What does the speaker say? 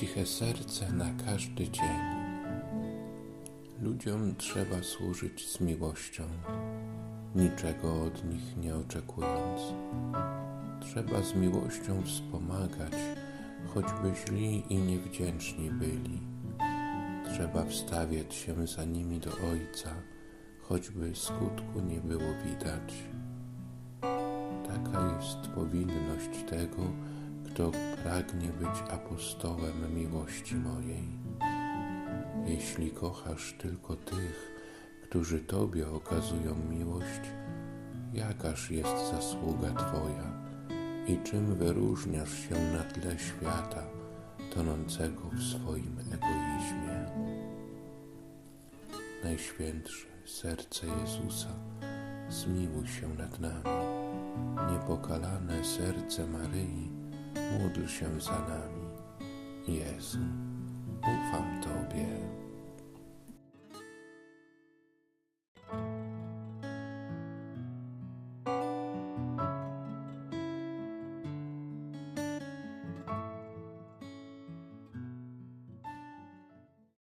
ciche serce na każdy dzień. Ludziom trzeba służyć z miłością, niczego od nich nie oczekując. Trzeba z miłością wspomagać, choćby źli i niewdzięczni byli. Trzeba wstawiać się za nimi do Ojca, choćby skutku nie było widać. Taka jest powinność tego, kto pragnie być apostołem miłości mojej. Jeśli kochasz tylko tych, którzy Tobie okazują miłość, jakaż jest zasługa Twoja i czym wyróżniasz się na tle świata, tonącego w swoim egoizmie? Najświętsze serce Jezusa, zmiłuj się nad nami. Niepokalane serce Maryi, módl się za nami. Jezu, ufam.